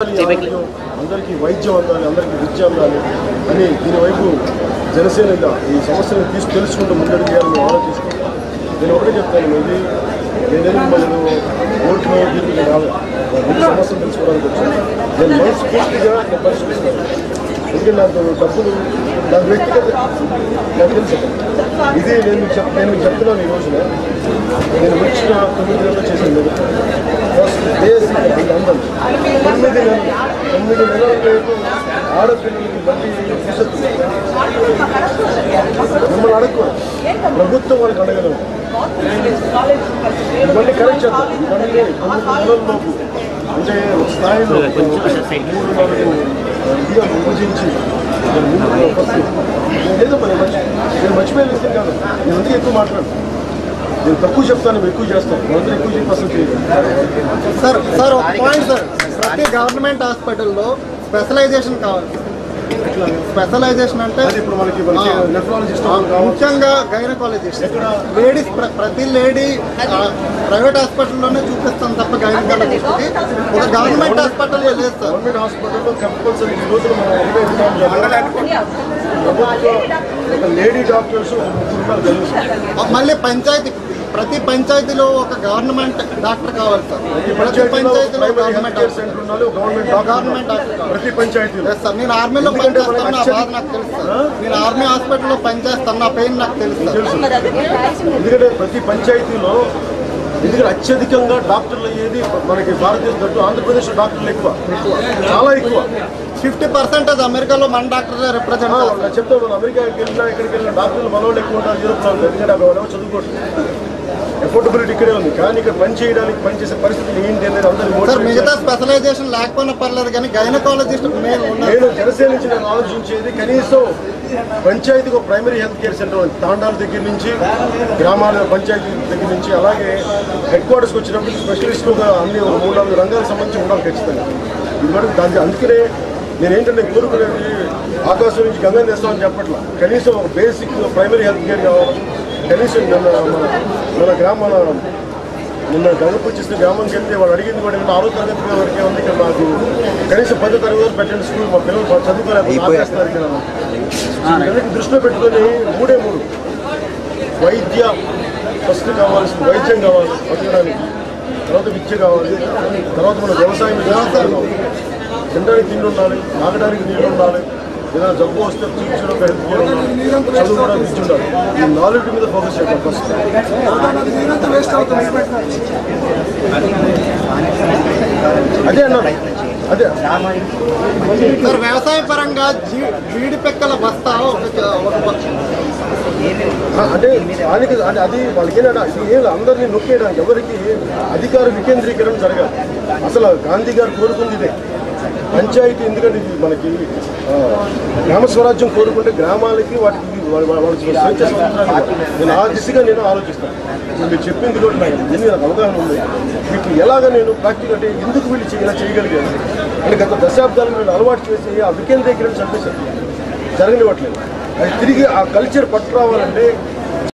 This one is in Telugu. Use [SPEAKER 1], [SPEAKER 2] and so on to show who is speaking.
[SPEAKER 1] అందరికీ వైద్యం అందాలి అందరికీ విద్య అందాలి అని దీని వైపు జనసేన ఈ సమస్యను తీసి తెలుసుకుంటూ ముందడుగు చేయాలని మేము నేను ఒకటే చెప్తాను ఇది నేనేది మనం ఓట్లు దీనికి రాలేదు సమస్యను తెలుసుకోవడానికి వచ్చాను. నేను మనస్ఫూర్తిగా నేను పరిశీలిస్తాను ఎందుకంటే నాకు డబ్బులు నాకు వ్యక్తిగత నాకు తెలుసు. ఇది నేను చెప్ నేను మీకు చెప్తున్నాను ఈ రోజున. నేను వచ్చిన తొమ్మిది నెలలు చేసింది ఫస్ట్ బేసిక్ ఇది తొమ్మిది నెలలు తొమ్మిది నెలల రేపు ఆడపిల్లలకి తీసుకొస్తుంది మిమ్మల్ని అడగకూడదు. ప్రభుత్వం వాళ్ళకి అడగలేదు ఇవన్నీ కరెక్ట్ చేద్దాం. ఇవన్నీ తొమ్మిది నెలల లోపు అంటే ఒక స్థాయిలో మూడు నాలుగు ఇదిగా విభజించి ఏదో మరి మర్చి నేను మర్చిపోయిన విషయం కాదు. నేను అందుకే ఎక్కువ మాట్లాడు నేను తక్కువ చెప్తాను ఎక్కువ చేస్తాను మొదటి ఎక్కువ చెప్పి
[SPEAKER 2] సార్ సార్ ఒక పాయింట్ సార్. ప్రతి గవర్నమెంట్ హాస్పిటల్లో స్పెషలైజేషన్ కావాలి. స్పెషలైజేషన్ అంటే
[SPEAKER 1] ఇప్పుడు మనకి
[SPEAKER 2] ముఖ్యంగా గైనకాలజిస్ట్
[SPEAKER 1] ఎక్కడ?
[SPEAKER 2] లేడీస్ ప్ర- ప్రతి లేడీ ప్రైవేట్ హాస్పిటల్లోనే చూపిస్తాం తప్ప గైనకాలజిస్ట్కి. ఒక గవర్నమెంట్ హాస్పిటల్లో లేదు సార్.
[SPEAKER 1] గవర్నమెంట్ హాస్పిటల్లో కంపల్సరీ లేడీ డాక్టర్స్
[SPEAKER 2] మళ్ళీ పంచాయతీ ప్రతి పంచాయతీలో ఒక గవర్నమెంట్ డాక్టర్ కావాలి సార్.
[SPEAKER 1] ప్రతి
[SPEAKER 2] ప్రతి
[SPEAKER 1] పంచాయతీలో
[SPEAKER 2] government doctor.
[SPEAKER 1] Government doctor.
[SPEAKER 2] Doctor
[SPEAKER 1] ప్రతి పంచాయతీలో.
[SPEAKER 2] ఎస్ సార్ నేను ఆర్మీలో పనిచేస్తాను నా బాధ నాకు తెలుసు సార్ నేను ఆర్మీ హాస్పిటల్లో పనిచేస్తాను నా పెయిన్ నాకు తెలుసు
[SPEAKER 1] ఎందుకంటే ప్రతి పంచాయతీలో ఎందుకంటే అత్యధికంగా డాక్టర్లు అయ్యేది మనకి భారతదేశం తట్టు ఆంధ్రప్రదేశ్ డాక్టర్లు ఎక్కువ. చాలా ఎక్కువ.
[SPEAKER 2] ఫిఫ్టీ పర్సెంటేజ్ అమెరికాలో మన డాక్టర్లే రిప్రజెంట్
[SPEAKER 1] చెప్తాను మనం అమెరికాకి వెళ్ళినా ఎక్కడికి వెళ్ళినా డాక్టర్లు మనోళ్ళు ఎక్కువ ఉంటారు యూరోప్ వాళ్ళు ఎందుకంటే చదువుకోవట్లేదు ఎఫోర్డబిలిటీ ఇక్కడే ఉంది. కానీ ఇక్కడ పని చేయడానికి పని చేసే పరిస్థితి ఏంటి అనేది motivate
[SPEAKER 2] మిగతా. స్పెషలైజేషన్ లేకపోయినా పర్లేదు కానీ గైనకాలజిస్ట్
[SPEAKER 1] నేను జనసేన నుంచి నేను ఆలోచించేది కనీసం పంచాయతీకి ఒక ప్రైమరీ హెల్త్ కేర్ సెంటర్ ఉంది. తాండాల దగ్గర నుంచి గ్రామాల పంచాయతీ దగ్గర నుంచి అలాగే హెడ్ క్వార్టర్స్కి వచ్చినప్పుడు స్పెషలిస్ట్ ఒక అన్ని మూడు నాలుగు రంగాలకు సంబంధించి ఉండాలి ఖచ్చితంగా. ఇది వరకు దాని అందుకనే నేను ఏంటంటే కోరుకునేది ఆకాశం నుంచి గంగ తెస్తామని చెప్పట్లా. కనీసం ఒక బేసిక్ ప్రైమరీ హెల్త్ కేర్ కావాలి కనీసం మన మన మన గ్రామ మన నిన్న గంగపుచ్చిస్తే గ్రామంకి వెళ్తే వాళ్ళు అడిగింది కూడా ఆరో తరగతి వరకే ఉంది ఇక్కడ నాకు కనీసం పదో తరగతి వరకు పెట్టండి స్కూల్ మా పిల్లలు ఆపేస్తారు ఇక్కడ దృష్టిలో పెట్టుకొని మూడే మూడు. వైద్య ఫస్ట్ కావాల్సిన వైద్యం కావాలి బతకడానికి. తర్వాత విద్య కావాలి తర్వాత మన వ్యవసాయం కావాలి తినడానికి తిండి ఉండాలి తాగడానికి నీళ్ళు ఉండాలి. ఏదైనా జబ్బు వస్తే చికిత్సలో హెల్త్ కేర్ ఉండాలి చదువు కూడా విద్య ఉండాలి. ఈ నాలుగు మీద ఫోకస్ చేద్దాం ఫస్ట్ అదే అన్నాను అదే.
[SPEAKER 2] వ్యవసాయ పరంగా జీడి పెక్కల బస్తా
[SPEAKER 1] అంటే దానికి అంటే అది. వాళ్ళకి ఏంటంటే ఇది ఏం అందరినీ నొక్కేయడానికి ఎవరికి అధికార వికేంద్రీకరణ జరగాలి. అసలు గాంధీ గారు కోరుకుంది ఇదే. పంచాయతీ ఎందుకంటే ఇది మనకి గ్రామ స్వరాజ్యం కోరుకుంటే గ్రామాలకి వాటికి స్వేచ్ఛ స్వతంత్రాలు నేను ఆ దిశగా నేను ఆలోచిస్తాను. మీరు చెప్పింది కూడా నాకు దీని నాకు అవగాహన ఉంది. వీటిని ఎలాగ నేను ప్రాక్టికల్ అంటే ఎందుకు వీళ్ళు ఇలా చేయగలిగాను అంటే గత దశాబ్దాలు నేను అలవాటు చేసి ఆ వికేంద్రీకరణ చంపేశాను జరగనివ్వట్లేదు అది తిరిగి ఆ కల్చర్ పట్టు రావాలంటే